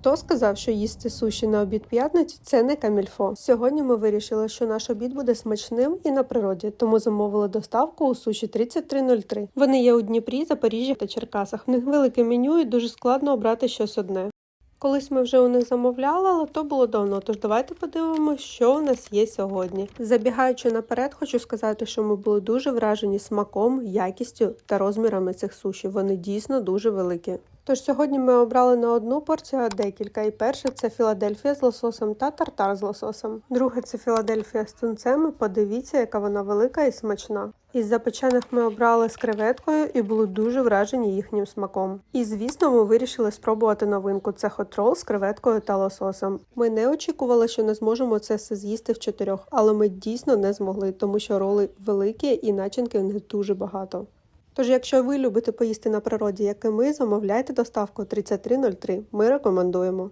Хто сказав, що їсти суші на обід п'ятниці це не камільфо? Сьогодні ми вирішили, що наш обід буде смачним і на природі, тому замовили доставку у суші 3303. Вони є у Дніпрі, Запоріжжі та Черкасах. В них велике меню і дуже складно обрати щось одне. Колись ми вже у них замовляли, але то було давно. Тож давайте подивимося, що у нас є сьогодні. Забігаючи наперед, хочу сказати, що ми були дуже вражені смаком, якістю та розмірами цих суші. Вони дійсно дуже великі. Тож сьогодні ми обрали не одну порцію, а декілька. І перше це Філадельфія з лососом та тартар з лососом. Друге це Філадельфія з тунцем. Подивіться, яка вона велика і смачна. Із запечених ми обрали з креветкою і були дуже вражені їхнім смаком. І звісно, ми вирішили спробувати новинку. Це хот-рол з креветкою та лососом. Ми не очікували, що не зможемо це все з'їсти в чотирьох, але ми дійсно не змогли, тому що роли великі і начинки в них дуже багато. Тож, якщо ви любите поїсти на природі, як і ми, замовляйте доставку 3303. Ми рекомендуємо.